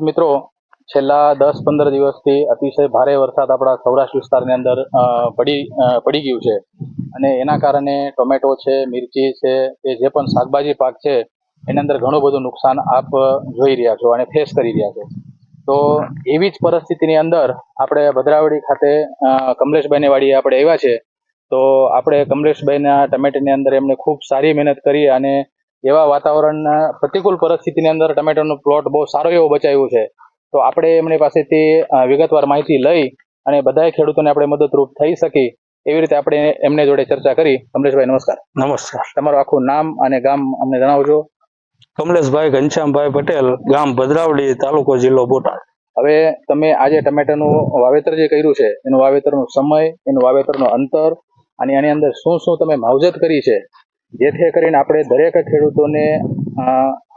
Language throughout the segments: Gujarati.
મિત્રો, છેલ્લા દસ પંદર દિવસથી અતિશય ભારે વરસાદ આપણા સૌરાષ્ટ્ર વિસ્તારની અંદર પડી પડી ગયું છે. અને એના કારણે ટોમેટો છે, મિરચી છે, કે જે પણ શાકભાજી પાક છે, એની અંદર ઘણું બધું નુકસાન આપ જોઈ રહ્યા છો અને ફેસ કરી રહ્યા છો. તો એવી જ પરિસ્થિતિની અંદર આપણે ભદ્રાવડી ખાતે કમલેશભાઈની વાડીએ આપણે આવ્યા છે. તો આપણે કમલેશભાઈના ટમેટાની અંદર એમણે ખૂબ સારી મહેનત કરી અને એવા વાતાવરણના પ્રતિકૂળ પરિસ્થિતિની અંદર ટમેટાનો પ્લોટ બહુ સારો એવો બચાવ્યો છે. તો આપણે એમની પાસેથી વિગતવાર માહિતી લઈ અને બધાય ખેડૂતોને આપણે મદદરૂપ થઈ શકી એવી રીતે આપણે એમને જોડે ચર્ચા કરી. કમલેશભાઈ નમસ્કાર. નમસ્કાર. તમારું આખું નામ અને ગામ અમને જણાવજો. કમલેશભાઈ ઘનશ્યામભાઈ પટેલ ગામ ભદ્રાવડી તાલુકો જિલ્લો બોટાદ. હવે તમે આજે ટમેટાનું વાવેતર જે કર્યું છે એનું વાવેતરનો સમય એનું વાવેતરનું અંતર અને એની અંદર શું શું તમે માવજત કરી છે જેથી કરીને આપણે દરેક ખેડૂતોને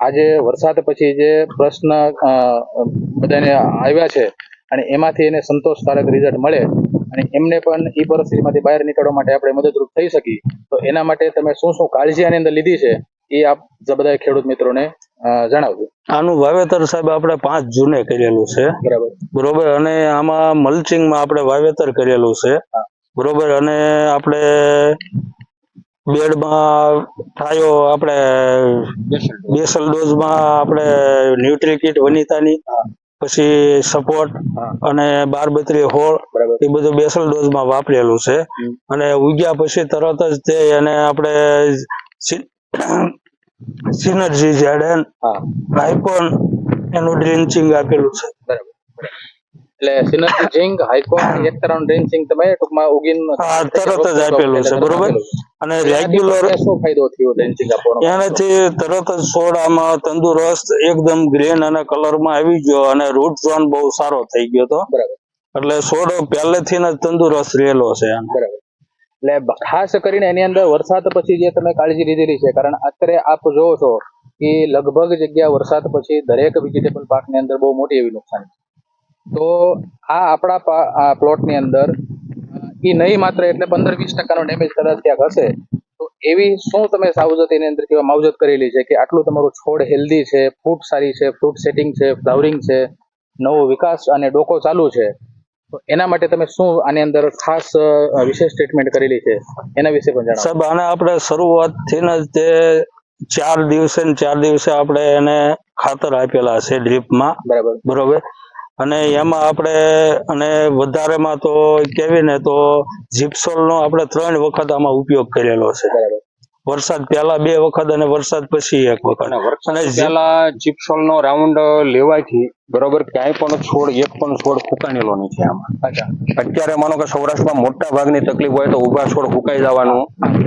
આજે વરસાદ પછી જે પ્રશ્ન બધાને આવ્યા છે અને એમાંથી એને સંતોષકારક રિઝલ્ટ મળે અને એમને પણ એ પરિસ્થિતિમાંથી બહાર નીકળવા માટે આપણે મદદરૂપ થઈ શકી તો એના માટે તમે શું શું કાળજી આની અંદર લીધી છે એ આપ બધા ખેડૂત મિત્રોને જણાવજો. આનું વાવેતર સાહેબ આપણે પાંચ જૂને કરેલું છે. બરાબર. બરોબર અને આમાં મલ્ચિંગમાં આપણે વાવેતર કરેલું છે. બરોબર અને આપણે બેડમાં થાયો આપણે બેસલ ડોઝમાં આપણે ન્યુટ્રી કીટ વનિતાની પછી સપોર્ટ. અને બારબત્રી હોળ એ બધું બેસલ ડોઝમાં વાપરેલું છે. અને ઉગ્યા પછી તરત જ તે એને આપણે સિનર્જી જેડેન હાઇકોન એનું ડ્રિન્ચિંગ આપેલું છે. એટલે સિનર્જી ઝિંક હાઇકોન એક તરફ ડ્રિન્ચિંગ તમે ટૂંકમાં ઉગીન તરત જ આપેલું છે બરોબર? અને રેગ્યુલર શું ફાયદો થયો આપવાનો એનાથી તરત જ સોડામાં તંદુરસ્ત એકદમ ગ્રીન અને કલરમાં આવી ગયો અને રૂટ ઝોન બહુ સારો થઈ ગયો હતો એટલે સોડો પહેલેથી જ તંદુરસ્ત રહેલો છે બરાબર. એટલે ખાસ કરીને એની અંદર વરસાદ પછી જે તમે કાળજી લીધેલી છે કારણ અત્યારે આપ જોવો છો કે લગભગ જગ્યા વરસાદ પછી દરેક વેજીટેબલ પાકની અંદર બહુ મોટી એવી નુકસાન છે. તો આ આપણા પ્લોટની અંદર એ નહીં માત્ર એટલે પંદર વીસ ટકાનો ડેમેજ કદાચ ક્યાંક હશે તો એવી શું તમે સાવજત એની અંદર કેવા માવજત કરેલી છે કે આટલું તમારું છોડ હેલ્ધી છે ફ્રૂટ સારી છે ફ્રૂટ સેટિંગ છે ફ્લાવરિંગ છે નવો વિકાસ અને ડોકો ચાલુ છે? તો એના માટે તમે શું આની અંદર ખાસ વિશેષ ટ્રીટમેન્ટ કરેલી છે? એના વિશે પણ જણાવો. સાહેબ આને આપણે શરૂઆતથી જ તે ચાર દિવસે ચાર દિવસે આપણે એને ખાતર આપેલા છે ડ્રીપમાં બરાબર. બરોબર? અને એમાં આપણે અને વધારેમાં તો કેવી ને તો જીપ્સોલનો આપણે ત્રણ વખત આમાં ઉપયોગ કરેલો છે. વરસાદ પહેલા બે વખત અને વરસાદ પછી એક વખત. અને પહેલા જીપ્સોલ નો રાઉન્ડ લેવાથી બરોબર ક્યાંય પણ છોડ એક પણ છોડ ફૂકાણેલો નથી આમાં. અત્યારે માનો કે સૌરાષ્ટ્રમાં મોટા ભાગની તકલીફ હોય તો ઊભા છોડ ફૂકાઈ જવાનો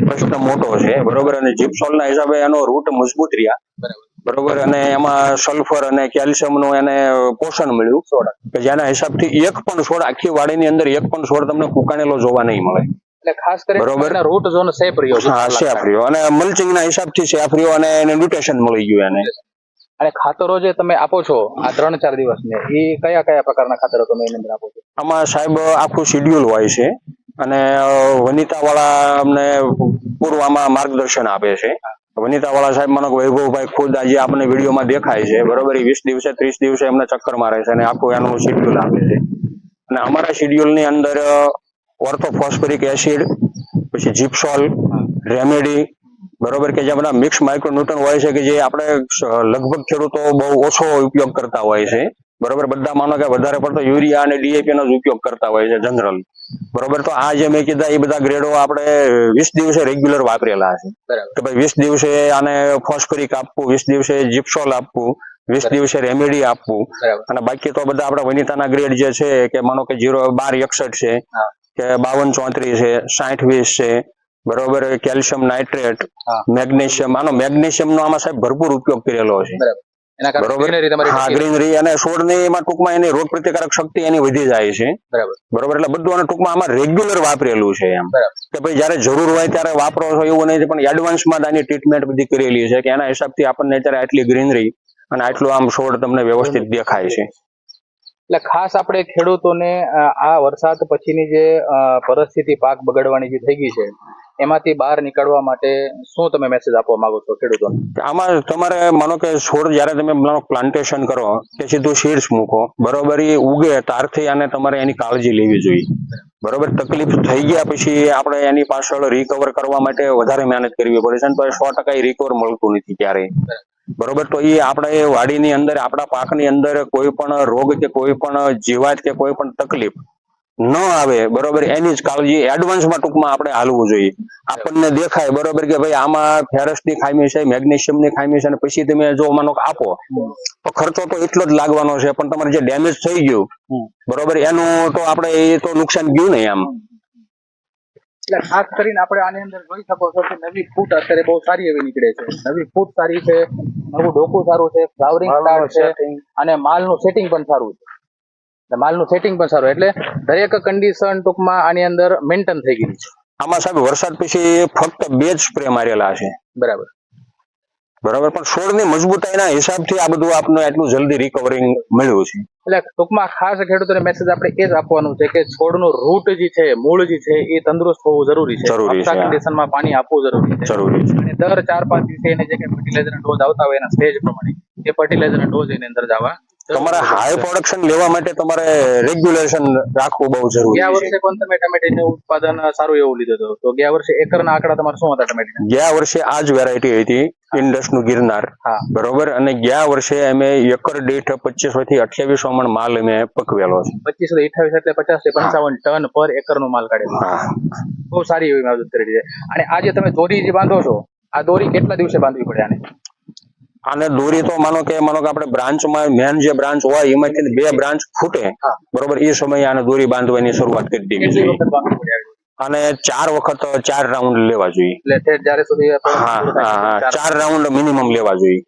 પ્રશ્ન મોટો છે બરોબર? અને જીપ્સોલ ના હિસાબે એનો રૂટ મજબૂત રહ્યા. બરાબર. બરોબર? અને એમાં સલ્ફર અને કેલ્શિયમનું એને પોષણ મળ્યું. કે જેના હિસાબથી એક પણ છોડ આખી વાડીની અંદર એક પણ છોડ તમને કુકાણેલો જોવા નહીં મળે. એટલે ખાસ. કરીને રૂટ ઝોન સેફ રહ્યો હા સેફ રહ્યો. અને મલ્ચિંગ ના હિસાબથી સેફ રહ્યો અને એને ન્યુટ્રિશન મળી ગયું એને. અને ખાતરો જે તમે આપો છો આ ત્રણ ચાર દિવસને એ કયા કયા પ્રકારના ખાતરો તમે એની અંદર આપો છો? આમાં સાહેબ આખું શિડ્યુલ હોય છે. અને વનિતા વાળા અમને પૂર્વમાં માર્ગદર્શન આપે છે. વનિતા વાળા સાહેબ મને વૈભવભાઈ ખુદ આજે આપણને વિડીયોમાં દેખાય છે. બરોબર? વીસ દિવસે, ત્રીસ દિવસે એમને ચક્કર મારે છે અને આખું એનું શિડ્યુલ આપે છે. અને અમારા શિડ્યુલની અંદર ઓર્થોફોસ્ફરિક એસિડ પછી જીપ્સોલ રેમેડી બરોબર? કે જે બધા મિક્સ માઇક્રોન્યુટન હોય છે કે જે આપણે લગભગ ખેડૂતો બહુ ઓછો ઉપયોગ કરતા હોય છે. બરોબર? બધા માનો કે વધારે પડતો યુરિયા અને ડીએપી નો ઉપયોગ કરતા હોય છે જનરલ બરોબર? તો આ જે મેં કીધા એ બધા ગ્રેડો આપણે વીસ દિવસે રેગ્યુલર વાપરેલા છે કે ભાઈ વીસ દિવસે આને ફોસ્ફરિક આપવું વીસ દિવસે જીપ્સોલ આપવું વીસ દિવસે રેમેડી આપવું. અને બાકી તો બધા આપણા વનિતાના ગ્રેડ જે છે કે માનો કે જીરો બાર એકસઠ છે કે બાવન ચોત્રીસ છે સાઠ વીસ છે બરોબર? કેલ્શિયમ નાઇટ્રેટ મેગ્નેશિયમ આનો મેગ્નેશિયમ નો આમાં સાહેબ ભરપૂર ઉપયોગ કરેલો છે. એના કારણે ગ્રીનરી તમારી હા ગ્રીનરી અને છોડની એમાં ટૂંકમાં એની રોગ પ્રતિકારક શક્તિ એની વધી જાય છે. બરાબર. બરોબર એટલે બધું અને ટૂંકમાં આમાં રેગ્યુલર વાપરેલું છે એમ. કે ભાઈ જયારે જરૂર હોય ત્યારે વાપરો છો એવું નહીં પણ એડવાન્સમાં આની ટ્રીટમેન્ટ બધી કરેલી છે કે એના હિસાબથી આપણને અત્યારે આટલી ગ્રીનરી અને આટલું આમ છોડ તમને વ્યવસ્થિત દેખાય છે. એટલે ખાસ આપણે ખેડૂતોને આ વરસાદ પછીની જે પરિસ્થિતિ પાક બગડવાની જે થઈ ગઈ છે એમાંથી બહાર નીકળવા માટે શું તમે મેસેજ આપવા માંગો છો ખેડૂતોને? આમાં તમારે માનો કે છોડ જ્યારે તમે પ્લાન્ટેશન કરો, કે સીધું સીડ્સ મૂકો, બરોબર એ ઉગે ત્યારથી આને તમારે એની કાળજી લેવી જોઈએ. બરોબર, તકલીફ થઈ ગયા પછી આપણે એની પાછળ રિકવર કરવા માટે વધારે મહેનત કરવી પડે છે તો સો ટકા રિકવર મળતું નથી ક્યારે બરોબર, તો એ આપણે વાડીની અંદર, આપણા પાકની અંદર કોઈ પણ રોગ કે કોઈ પણ જીવાત કે કોઈ પણ તકલીફ ન આવે બરોબર એની જ કાળજી એડવાન્સમાં ટૂંકમાં આપણે હાલવું જોઈએ. આપણને દેખાય બરોબર કે ભાઈ આમાં ફેરસની ખામી છે મેગ્નેશિયમની ખામી છે અને પછી તમે જો માનો આપો તો ખર્ચો તો એટલો જ લાગવાનો છે પણ તમારે જે ડેમેજ થઈ ગયું બરોબર એનું તો આપણે એ તો નુકસાન ગયું ને આમ. એટલે ખાસ કરીને આપણે આની અંદર જોઈ શકો છો કે નવી ફૂટ અત્યારે બહુ સારી એવી નીકળે છે. નવી ફૂટ સારી છે નવું ડોકું સારું છે ફ્લાવરિંગ સારું છે અને માલનું સેટિંગ પણ સારું છે. માલનું સેટિંગ પણ સારું. એટલે દરેક કન્ડિશન ટૂંકમાં આની અંદર મેન્ટેન થઈ ગઈ છે. આમાં સાહેબ વરસાદ પછી ફક્ત બે જ સ્પ્રે મારેલા છે. બરાબર. બરાબર પણ છોડની મજબૂતાઈના હિસાબથી આ બધું આપને એટલું જલ્દી રિકવરિંગ મળ્યું છે. એટલે ટૂંકમાં ખાસ ખેડૂતોને મેસેજ આપણે એ જ આપવાનું છે કે છોડનું રૂટ જે છે મૂળ જે છે એ તંદુરસ્ત હોવું જરૂરી છે. જરૂરી છે, કન્ડિશનમાં પાણી આપવું જરૂરી છે. જરૂરી છે. અને દર ચાર પાંચ દિવસે એને જે કે ફર્ટિલાઇઝરના ડોઝ આવતા હોય એના સ્ટેજ પ્રમાણે એ ફર્ટિલાઇઝરના ડોઝ એની અંદર જવા તમારે હાઈ પ્રોડક્શન લેવા માટે તમારે રેગ્યુલેશન રાખવું બહુ જરૂરી ગયા વર્ષે પણ તમે ટમેટાનું ઉત્પાદન સારું એવું લીધું હતું? તો ગયા વર્ષે એકરના આંકડા તમારા શું હતા ટમેટીના ગયા વર્ષે આ જ વેરાયટી હતી ઇન્ડસનું ગિરનાર. બરોબર? અને ગયા વર્ષે અમે એકર દીઠ પચીસો થી અઠ્યાવીસ મણ માલ અમે પકવેલો છે. પચીસો થી અઠાવીસ એટલે પચાસથી પંચાવન ટન પર એકર નો માલ કાઢેલો. બહુ સારી એવી મદદ કરી છે. અને આજે તમે દોરી જે બાંધો છો આ દોરી કેટલા દિવસે બાંધવી પડે આને? અને દોરી તો માનો કે માનો કે આપણે બ્રાન્ચમાં મેન જે બ્રાન્ચ હોય એમાંથી બે બ્રાન્ચ ફૂટે બરોબર એ સમયે આને દોરી બાંધવાની શરૂઆત કરી દેવી જોઈએ? અને ચાર વખત ચાર રાઉન્ડ લેવા જોઈએ. જયારે સુધી ચાર- રાઉન્ડ મિનિમમ લેવા જોઈએ.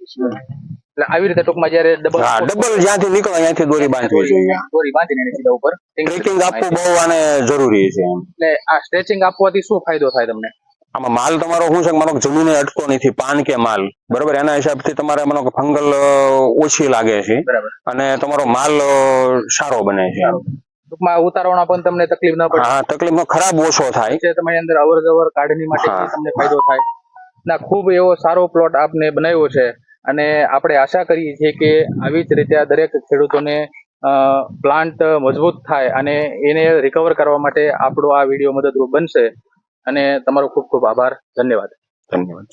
એટલે આવી રીતે ટૂંકમાં જયારે ડબલ હા ડબલ જ્યાંથી નીકળે ત્યાંથી દોરી બાંધવી જોઈએ. દોરી બાંધીને સીધા ઉપર. ટ્રેકિંગ આપવું બહુ આને જરૂરી છે એમ. એટલે આ સ્ટ્રેચિંગ આપવાથી શું ફાયદો થાય તમને? આમાં માલ તમારો શું છે માનો જમીને અટકો નથી પાન કે માલ? બરોબર? એના હિસાબથી તમારે માનો ફંગલ ઓછી લાગે છે. અને તમારો માલ સારો બને છે. ટૂંકમાં ઉતારવામાં પણ તમને તકલીફ ન પડે. હા તકલીફનો ખરાબ ઓછો થાય. તમારી અંદર અવર જવર કાઢની માટે. તમને ફાયદો થાય. ના ખૂબ એવો સારો પ્લોટ આપને બનાવ્યો છે. અને આપણે આશા કરીએ છીએ કે આવી જ રીતે આ દરેક ખેડૂતોને પ્લાન્ટ મજબૂત થાય અને એને રિકવર કરવા માટે આપણો આ વીડિયો મદદરૂપ બનશે. અને તમારો ખૂબ ખૂબ આભાર. ધન્યવાદ. ધન્યવાદ.